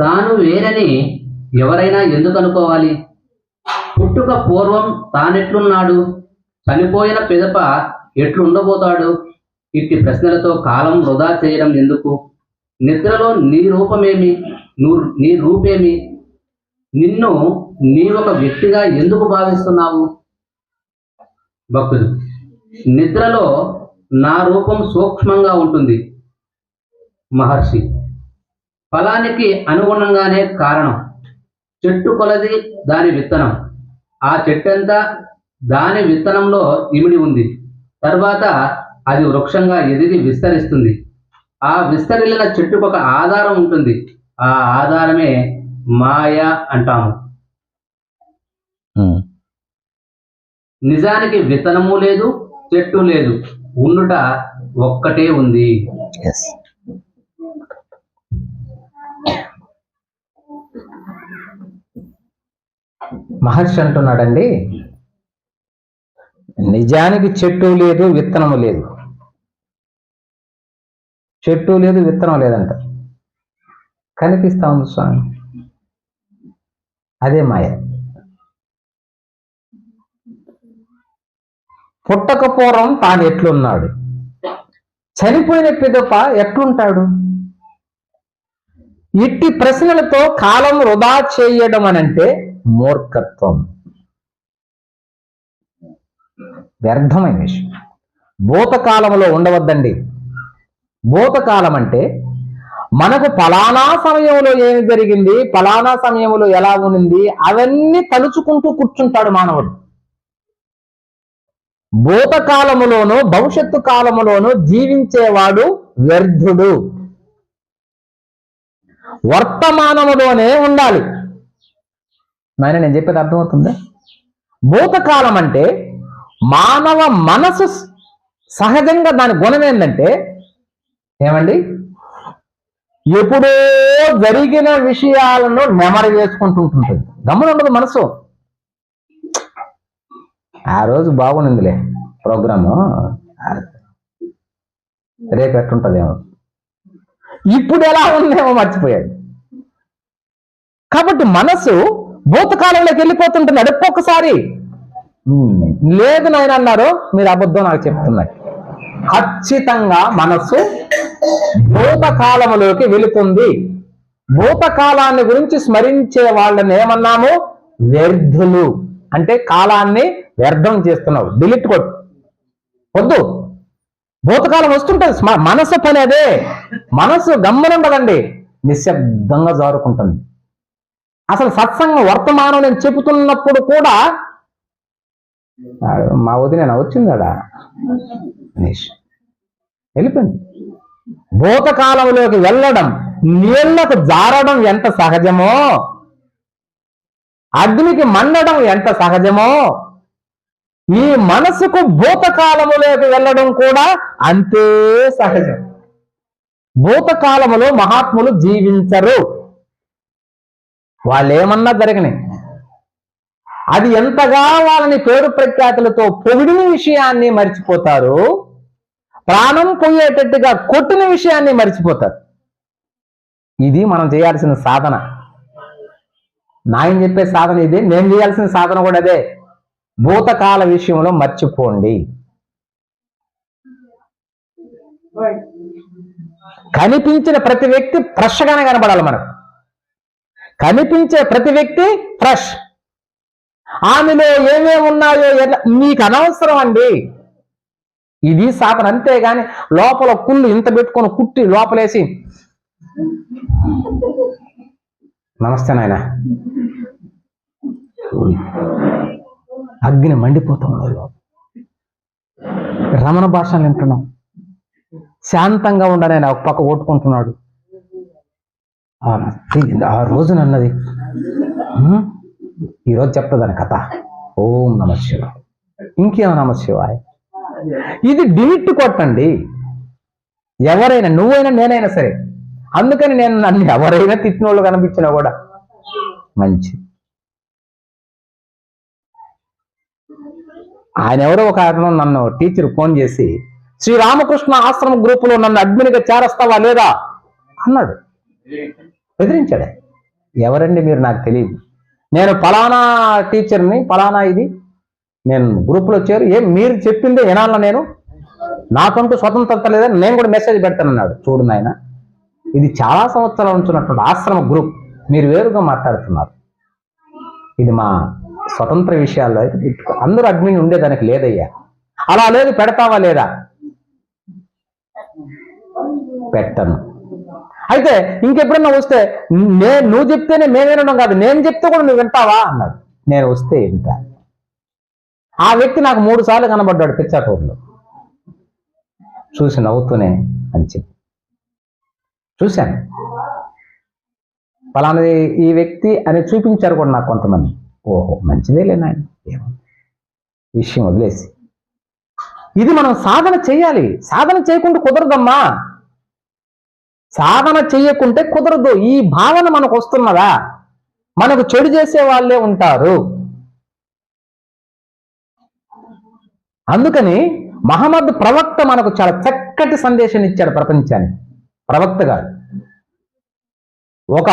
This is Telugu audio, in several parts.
తాను వేరని ఎవరైనా ఎందుకు అనుకోవాలి? పుట్టుక పూర్వం తానెట్లున్నాడు? చనిపోయిన పిదప ఎట్లుండబోతాడు? ఇట్టి ప్రశ్నలతో కాలం వృధా చేయడం ఎందుకు? నిద్రలో నీ రూపమేమి? నువ్వు నీ రూపేమి? నిన్ను నీ ఒక వ్యక్తిగా ఎందుకు భావిస్తున్నావు? భక్తుడు నిద్రలో నా రూపం సూక్ష్మంగా ఉంటుంది. మహర్షి ఫలానికి అనుగుణంగానే కారణం. చెట్టు కొలది దాని విత్తనం. ఆ చెట్టంతా దాని విత్తనంలో ఇమిడి ఉంది. తర్వాత అది వృక్షంగా ఎదిగి విస్తరిస్తుంది. ఆ విస్తరిల్లిన చెట్టుకు ఒక ఆధారం ఉంటుంది. ఆ ఆధారమే మాయ అంటాము. నిజానికి విత్తనము లేదు చెట్టు లేదు. ఉండుట ఒక్కటే ఉంది. మహర్షి అంటున్నాడండి నిజానికి చెట్టు లేదు విత్తనము లేదు. చెట్టు లేదు విత్తనం లేదంట. కనిపిస్తా ఉంది స్వామి. అదే మాయ. పుట్టక పూర్వం తాను ఎట్లున్నాడు? చనిపోయిన పిదప ఎట్లుంటాడు? ఇట్టి ప్రశ్నలతో కాలం వృధా చేయడం అనంటే మూర్ఖత్వం. వ్యర్థమైన విషయం. భూతకాలంలో ఉండవద్దండి. భూతకాలం అంటే మనకు ఫలానా సమయంలో ఏమి జరిగింది ఫలానా సమయంలో ఎలా ఉంది అవన్నీ తలుచుకుంటూ కూర్చుంటాడు మానవుడు. భూతకాలములోను భవిష్యత్తు కాలములోను జీవించేవాడు వ్యర్థుడు. వర్తమానములోనే ఉండాలి. నాయన నేను చెప్పేది అర్థమవుతుందా? భూతకాలం అంటే మానవ మనసు సహజంగా దాని గుణం ఏంటంటే ఏమండి? ఎప్పుడో జరిగిన విషయాలను నెమరు వేసుకుంటుంటుంది గమ్మున ఉండదు మనసు. ఆ రోజు బాగుండిందిలే ప్రోగ్రాము. రేపట్టుంటదేమో ఇప్పుడు ఎలా ఉందేమో మర్చిపోయాడు. కాబట్టి మనసు భూతకాలంలోకి వెళ్ళిపోతుంటున్నాడు ఒక్కొక్కసారి "ఉమ్, లేదు నాయన అన్నారు మీరు అబద్ధం నాకు చెప్తున్నారు. ఖచ్చితంగా మనస్సు భూతకాలములోకి వెళుతుంది. భూతకాలాన్ని గురించి స్మరించే వాళ్ళని ఏమన్నాము? వ్యర్థులు. అంటే కాలాన్ని వ్యర్థం చేస్తున్నావు. డిలీట్ కొట్టు. వద్దు. భూతకాలం వస్తుంటుంది. మనసు పని అదే. మనసు గమ్మనుండదండి. నిశ్శబ్దంగా జారుకుంటుంది. అసలు సత్సంగం వర్తమానం నేను చెబుతున్నప్పుడు కూడా మా వదిన వచ్చిందాడా? మనీష్ వెళ్ళిపోయింది. భూతకాలంలోకి వెళ్ళడం నీళ్ళకు జారడం ఎంత సహజమో? అగ్నికి మండడం ఎంత సహజమో? ఈ మనసుకు భూతకాలములోకి వెళ్ళడం కూడా అంతే సహజం. భూతకాలములో మహాత్ములు జీవించరు. వాళ్ళు ఏమన్నా జరగని అది ఎంతగా వాళ్ళని పేరు ప్రఖ్యాతులతో పొగిడిన విషయాన్ని మర్చిపోతారు ప్రాణం పోయేటట్టుగా కొట్టిన విషయాన్ని మర్చిపోతారు. ఇది మనం చేయాల్సిన సాధన. నాయన చెప్పే సాధన ఇది నేను చేయాల్సిన సాధన కూడా అదే. భూతకాల విషయంలో మర్చిపోండి. కనిపించిన ప్రతి వ్యక్తి ఫ్రెష్గానే కనబడాలి మనకు. కనిపించే ప్రతి వ్యక్తి ఫ్రెష్. ఆమెలో ఏమేమి ఉన్నాయో మీకు అనవసరం అండి. ఇది సాపన అంతేగాని లోపల కుళ్ళు ఇంత పెట్టుకొని కుట్టి లోపలేసి. నమస్తే నాయన. అగ్ని మండిపోతాం రమణ భాషను వింటున్నాం. శాంతంగా ఉండనైనా ఒక పక్క ఓట్టుకుంటున్నాడు ఆ, రోజున అన్నది ఈరోజు చెప్తుందని కథ. ఓం నమ శివ ఇంకేమో నమ శివాయ? ఇది డిమిట్ కొట్టండి. ఎవరైనా నువ్వైనా నేనైనా సరే. అందుకని నేను నన్ను ఎవరైనా తిట్టినోళ్ళు కనిపించినా కూడా. మంచి. ఆయన ఎవరో ఒక కారణం నన్ను టీచర్ ఫోన్ చేసి శ్రీరామకృష్ణ ఆశ్రమ గ్రూపులో నన్ను అడ్మిన్గా చేరస్తావా లేదా? అన్నాడు. బెదిరించాడే. ఎవరండి మీరు? నాకు తెలియదు నేను ఫలానా టీచర్ని ఫలానా ఇది నేను గ్రూప్లో చేరు ఏం మీరు చెప్పిందే వినాల నేను? నాకంటూ స్వతంత్రత లేదని నేను కూడా మెసేజ్ పెడతానన్నాడు. చూడు నాయన ఇది చాలా సంవత్సరాల నుంచి ఉన్నటువంటి ఆశ్రమ గ్రూప్. మీరు వేరుగా మాట్లాడుతున్నారు. ఇది మా స్వతంత్ర విషయాల్లో అయితే అందరూ అడ్మిన్ ఉండేదానికి లేదయ్యా. అలా లేదు పెడతావా లేదా? పెట్టను. అయితే ఇంకెప్పుడన్నా వస్తే నే నువ్వు చెప్తేనే మేము వినడం కాదు నేను చెప్తే కూడా నువ్వు వింటావా? అన్నాడు. నేను వస్తే వింటా. ఆ వ్యక్తి నాకు మూడు సార్లు కనబడ్డాడు పిచ్చాటూరులో. చూసి నవ్వుతూనే అని చెప్పి. చూశాను. ఫలానాది ఈ వ్యక్తి అని చూపించారు కూడా నాకు కొంతమంది. ఓహో మంచిదేలే లేనాయన ఏమో. విషయం వదిలేసి. ఇది మనం సాధన చేయాలి. సాధన చేయకుండా కుదరదమ్మా. సాధన చేయకుంటే కుదరదు. ఈ భావన మనకు వస్తున్నదా? మనకు చెడు చేసే వాళ్ళే ఉంటారు. అందుకని మహమ్మద్ ప్రవక్త మనకు చాలా చక్కటి సందేశం ఇచ్చాడు ప్రపంచానికి. ప్రవక్త గారు. ఒక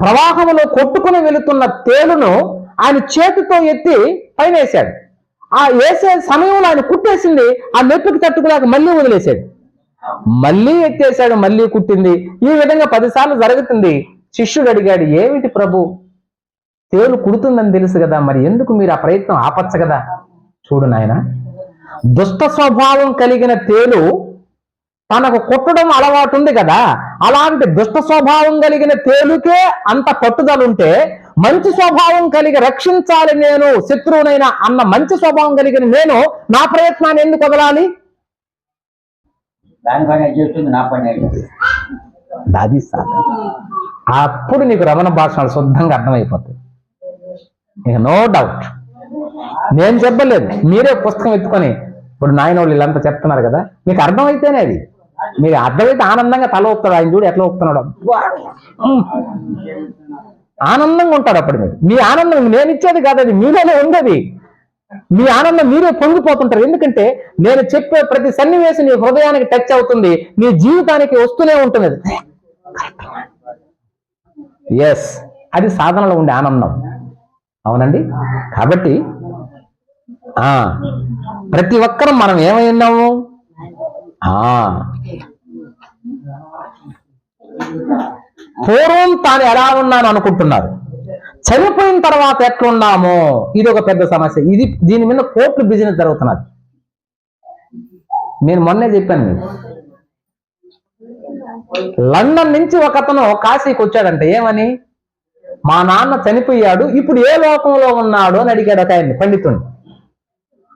ప్రవాహంలో కొట్టుకుని వెళుతున్న తేలును ఆయన చేతితో ఎత్తి పైన వేశాడు. ఆ వేసే సమయంలో ఆయన కుట్టేసింది ఆ నొప్పికి తట్టుకోలేక మళ్ళీ వదిలేశాడు. మళ్ళీ ఎత్తేసాడు మళ్ళీ కుట్టింది. ఈ విధంగా పదిసార్లు జరుగుతుంది. శిష్యుడు అడిగాడు ఏమిటి ప్రభు? తేలు కుడుతుందని తెలుసు కదా మరి ఎందుకు మీరు ఆ ప్రయత్నం ఆపచ్చు కదా? చూడు నాయన. దుష్ట స్వభావం కలిగిన తేలు తనకు కుట్టడం అలవాటు ఉంది కదా. అలాంటి దుష్ట స్వభావం కలిగిన తేలుకే అంత పట్టుదల ఉంటే మంచి స్వభావం కలిగి రక్షించాలి నేను శత్రువునైనా అన్న మంచి స్వభావం కలిగిన నేను నా ప్రయత్నాన్ని ఎందుకు వదలాలి? దాని పని చేస్తుంది నా పని అది సాధన అప్పుడు నీకు రమణ భాషలు శుద్ధంగా అర్థమైపోతుంది. ఇక నో డౌట్ నేను చెప్పలేదు మీరే పుస్తకం ఎత్తుకొని ఇప్పుడు నాయన వాళ్ళు వీళ్ళంతా చెప్తున్నారు కదా మీకు అర్థమైతేనే అది. మీకు అర్థమైతే ఆనందంగా తల ఊపుతాడు ఆయన చూడు ఎట్లా ఊపుతున్నాడు. ఆనందంగా ఉంటాడు అప్పుడు మీరు. మీ ఆనందం నేను ఇచ్చేది కాదు అది మీలోనే ఉంది అది. మీ ఆనందం మీరే పొంగిపోతుంటారు. ఎందుకంటే నేను చెప్పే ప్రతి సన్నివేశం నీ హృదయానికి టచ్ అవుతుంది. నీ జీవితానికి వస్తూనే ఉంటుంది అది ఎస్ అది సాధనలో ఉండే ఆనందం. అవునండి? కాబట్టి ఆ ప్రతి ఒక్కరం మనం ఏమై ఉన్నాము? ఆ. పూర్వం తాను ఎలా ఉన్నాను అనుకుంటున్నారు? చనిపోయిన తర్వాత ఎట్లున్నామో? ఇది ఒక పెద్ద సమస్య. ఇది దీని మీద కోర్టు బిజినెస్ జరుగుతున్నది. నేను మొన్నే చెప్పాను మీకు. లండన్ నుంచి ఒక అతను కాశీకి వచ్చాడంట ఏమని? మా నాన్న చనిపోయాడు ఇప్పుడు ఏ లోకంలో ఉన్నాడు అని అడిగాడు ఒక ఆయన్ని పండితుడిని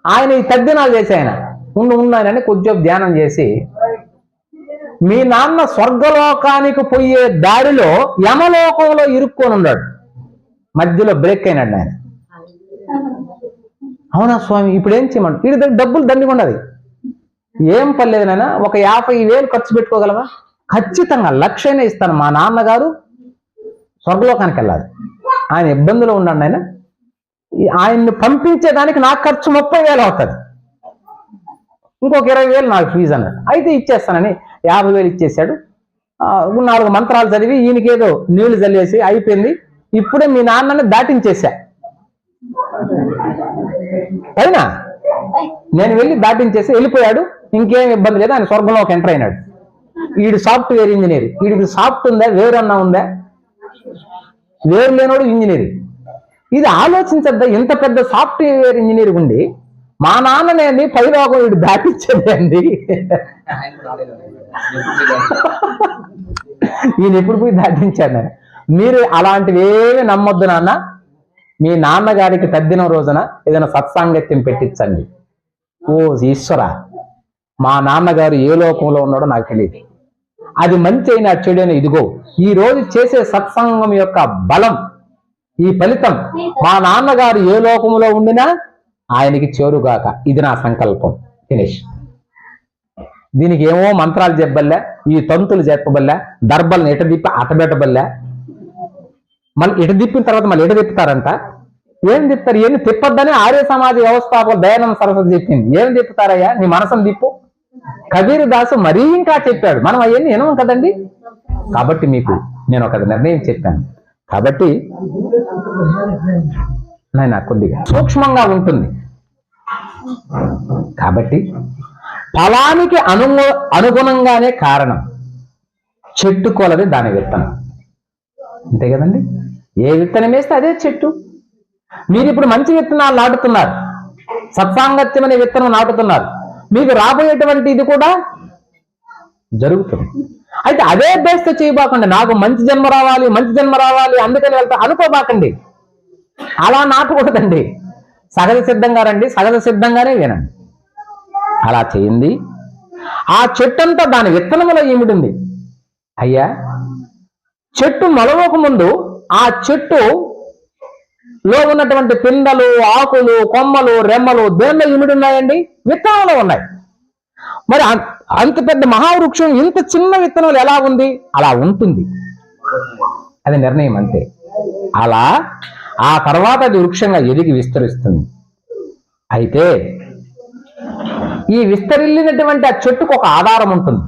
ఆయన ఈ తద్దినాలు చేసి ఆయన ఉండు ఉన్నాయని కొద్దిసేపు ధ్యానం చేసి మీ నాన్న స్వర్గలోకానికి పోయే దారిలో యమలోకంలో ఇరుక్కొని ఉన్నాడు. మధ్యలో బ్రేక్ అయినాడు ఆయన అవునా స్వామి? ఇప్పుడు ఏం చేయమంటు వీడి దగ్గర డబ్బులు దండిగుండదు ఏం పర్లేదు నాయన ఒక యాభై వేలు ఖర్చు పెట్టుకోగలవా? ఖచ్చితంగా లక్షనే ఇస్తాను. మా నాన్నగారు స్వర్గలోకానికి వెళ్ళాలి. ఆయన ఇబ్బందులు ఉన్నాడు ఆయన ఆయన్ని పంపించేదానికి నాకు ఖర్చు ముప్పై వేలు అవుతుంది. ఇంకొక ఇరవై వేలు నాకు ఫీజు అన్నాడు. అయితే ఇచ్చేస్తానని యాభై వేలు ఇచ్చేసాడు నాలుగు మంత్రాలు చదివి ఈయనకేదో నీళ్ళు చల్లేసి అయిపోయింది. ఇప్పుడే మీ నాన్నని దాటించేశా. అయినా? నేను వెళ్ళి దాటించేసి వెళ్ళిపోయాడు. ఇంకేం ఇబ్బంది లేదు. ఆయన స్వర్గంలోకి ఎంటర్ అయినాడు. వీడు సాఫ్ట్వేర్ ఇంజనీర్. వీడికి సాఫ్ట్ ఉందా? వేరన్నా ఉందా? వేరు లేనోడు ఇంజనీర్. ఇది ఆలోచించద్దా? ఇంత పెద్ద సాఫ్ట్వేర్ ఇంజనీర్ ఉండి మా నాన్ననేది పైలోకం వీడు దాటించేది అండి ఈయన ఎప్పుడు పోయి దాటించాడు? నేను మీరు అలాంటివి ఏమి నమ్మొద్దు నాన్న. మీ నాన్నగారికి తద్దిన రోజున ఏదైనా సత్సాంగత్యం పెట్టించండి. ఓ ఈశ్వర మా నాన్నగారు ఏ లోకంలో ఉన్నాడో నాకు తెలియదు అది మంచి అయినా చెడు ఇదిగో ఈ రోజు చేసే సత్సంగం యొక్క బలం ఈ ఫలితం మా నాన్నగారు ఏ లోకంలో ఉండినా ఆయనకి చేరుగాక. ఇది నా సంకల్పం. ఫినిష్. దీనికి ఏమో మంత్రాలు చెప్పబల్లా ఈ తంతులు చెప్పబల్లా దర్బలను ఎట తిప్పి అటబెట్టబల్లా మళ్ళీ ఇటు తిప్పిన తర్వాత మళ్ళీ ఎటు తిప్పుతారంట? ఏం తిప్పుతారు? ఏం తిప్పొద్దని ఆర్య సమాజ వ్యవస్థాపక దయానంద సరస్వతి చెప్పింది. ఏం తిప్పుతారయ్యా? నీ మనసును తిప్పు. కబీర్ దాసు మరీ ఇంకా చెప్పాడు. మనం అవన్నీ వినము కదండి? కాబట్టి మీకు నేను ఒక నిర్ణయం చెప్పాను. కాబట్టి నాయన కొద్దిగా సూక్ష్మంగా ఉంటుంది. కాబట్టి ఫలానికి అను అనుగుణంగానే కారణం చెట్టు కొలది దాని విత్తనం. అంతే కదండి? ఏ విత్తనం వేస్తే అదే చెట్టు? మీరు ఇప్పుడు మంచి విత్తనాలు నాటుతున్నారు. సత్సాంగత్యం అనే విత్తనం నాటుతున్నారు. మీకు రాబోయేటువంటి ఇది కూడా జరుగుతుంది. అయితే అదే బేస్తో చేయబాకండి. నాకు మంచి జన్మ రావాలి మంచి జన్మ రావాలి అందుకని వెళ్తా అనుకోబాకండి. అలా నాటకూడదండి. సహజ సిద్ధంగా రండి సహజ సిద్ధంగానే వినండి. అలా చేయింది ఆ చెట్టంతా దాని విత్తనములో ఏమిటింది? అయ్యా చెట్టు మొలవక ముందు ఆ చెట్టు లో ఉన్నటువంటి పిందలు ఆకులు కొమ్మలు రెమ్మలు దేనిలో ఇమిడి ఉన్నాయండి? విత్తనంలో ఉన్నాయి. మరి అంత పెద్ద మహావృక్షం ఇంత చిన్న విత్తనాలు ఎలా ఉంది? అలా ఉంటుంది. అది నిర్ణయం అంతే. అలా ఆ తర్వాత అది వృక్షంగా ఎదిగి విస్తరిస్తుంది. అయితే ఈ విస్తరిల్లినటువంటి ఆ చెట్టుకు ఒక ఆధారం ఉంటుంది.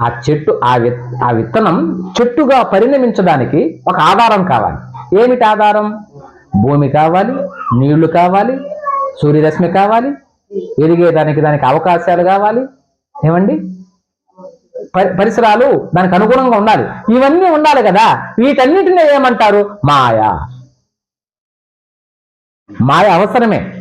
ఆ చెట్టు ఆ విత్ ఆ విత్తనం చెట్టుగా పరిణమించడానికి ఒక ఆధారం కావాలి. ఏమిటి ఆధారం? భూమి కావాలి నీళ్ళు కావాలి సూర్యరశ్మి కావాలి ఎదిగేదానికి దానికి అవకాశాలు కావాలి. ఏమండి? పరి- పరిసరాలు దానికి అనుగుణంగా ఉండాలి. ఇవన్నీ ఉండాలి కదా. వీటన్నిటిని ఏమంటారు? మాయ. మాయ అవసరమే.